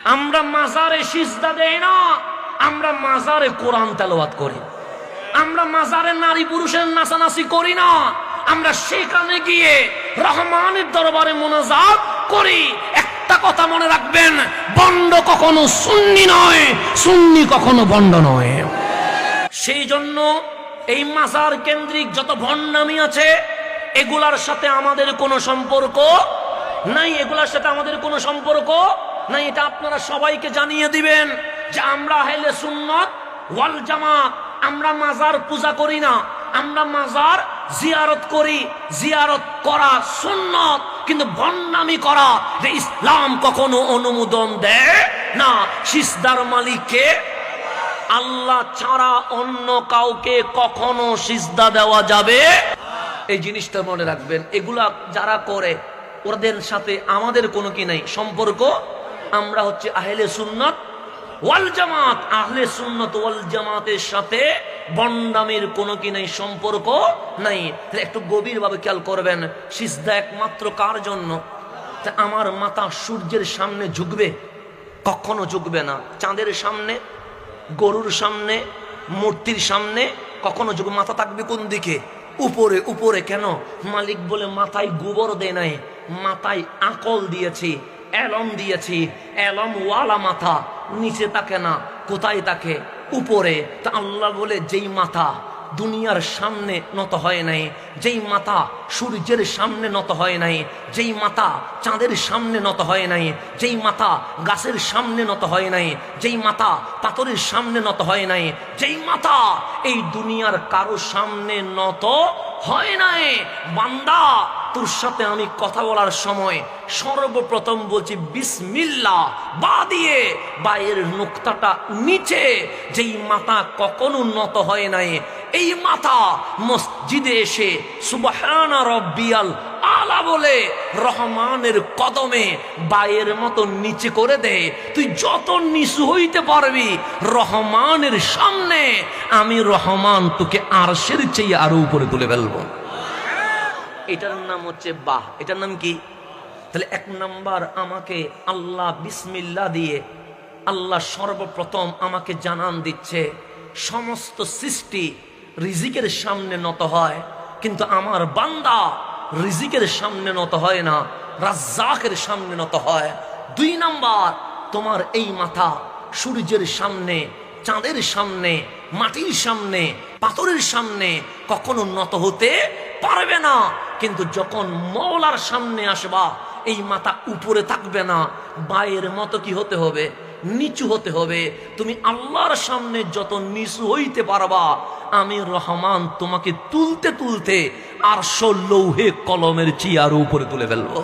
আমরা মাজারে সিজদা দেই না, আমরা মাজারে কোরআন তেলাওয়াত করি। আমরা মাজারে নারী পুরুষের নাচানাচি করি না, আমরা সেখানে গিয়ে রহমানের দরবারে মোনাজাত করি। একটা কথা মনে রাখবেন, বন্ড কখনো সুন্নি নয়, সুন্নি কখনো বন্ড নয়। সেই জন্য এই মাজার কেন্দ্রিক যত ভণ্ডামি আছে, এগুলার সাথে আমাদের কোনো সম্পর্ক নাই, এগুলার সাথে আমাদের কোনো সম্পর্ক নাই, এটা আপনারা সবাইকে জানিয়ে দিবেন যে আমরা হেলে সুন্নত ওয়াল জামাত। আমরা মাজার পূজা করি না। আমরা মাজার জিয়ারত করি। জিয়ারত করা সুন্নত, কিন্তু ভণ্ডামি করা যে ইসলাম কখনো অনুমোদন দেয় না। সিসদার মালিককে আল্লাহ ছাড়া অন্য কাউকে কখনো সিজদা দেওয়া যাবে এই জিনিসটা মনে রাখবেন, এগুলা যারা করে, ওদের সাথে আমাদের কোনো কি নাই, সম্পর্ক আমরা হচ্ছে আহলে সুন্নত ওয়াল জামাত। আহলে সুন্নত ওয়াল জামাতের সাথে বন্ডামের কোনো কি নাই সম্পর্ক নাই? তাহলে একটু গভীরভাবে খেয়াল করবেন, সিজদা একমাত্র কার জন্য? তা আমার মাথা সূর্যের সামনে ঝুঁকবে, কখনো ঝুঁকবে না। চাঁদের সামনে, গরুর সামনে, মূর্তির সামনে কখনো যুগ মাথা থাকবে কোন দিকে? উপরে উপরে কেন? মালিক বলে মাথায় গোবর দেয় নাই, মাথায় আকল দিয়েছি। এলম দিয়েছি, এলম ওয়ালা মাথা, নিচে তাকে না, কোথায় তাকে? উপরে। তা আল্লাহ বলে, যেই মাথা দুনিয়ার সামনে নত হয় নাই, যেই মাথা সূর্যের সামনে নত হয় নাই, যেই মাথা চাঁদের সামনে নত হয় নাই, যেই মাথা গাছের সামনে নত হয় নাই, যেই মাথা পাথরের সামনে নত হয় নাই, যেই মাথা এই দুনিয়ার কারও সামনে নত হয় নাই। বান্দা তোর সাথে আমি কথা বলার সময় সর্বপ্রথম বলছি বিসমিল্লা বা দিয়ে বায়ের নোক্তাটা নিচে, যেই মাথা কখনো নত হয় নাই, এই মাথা মসজিদে এসে সুবহানা রব্বিয়াল আলা বলে রহমানের কদমে বায়ের মতো নিচে করে দে তুই যত নিচু হইতে পারবি রহমানের সামনে, আমি রহমান তোকে আরশের চেয়ে আরও উপরে তুলে ফেলব। এটার নাম হচ্ছে বাহ। এটার নাম কি? তাহলে এক নাম্বার আমাকে আল্লাহ বিসমিল্লা দিয়ে আল্লাহ সর্বপ্রথম আমাকে জানান দিচ্ছে, সমস্ত সৃষ্টি রিজিকের সামনে নত হয়, কিন্তু আমার বান্দা রিজিকের সামনে নত হয় না, রাজ্জাকের সামনে নত হয়। দুই নাম্বার, তোমার এই মাথা সূর্যের সামনে, চাঁদের সামনে, মাটির সামনে, পাথরের সামনে কখনো নত হতে পারবে না। কিন্তু যখন মৌলার সামনে আসবা, এই মাথা উপরে থাকবে না, বায়ের মতো কি হতে হবে? নিচু হতে হবে। তুমি আল্লাহর সামনে যত নিচু হইতে পারবা, আমি রহমান তোমাকে তুলতে তুলতে আর লৌহে কলমের চিয়ার উপরে তুলে ফেলব।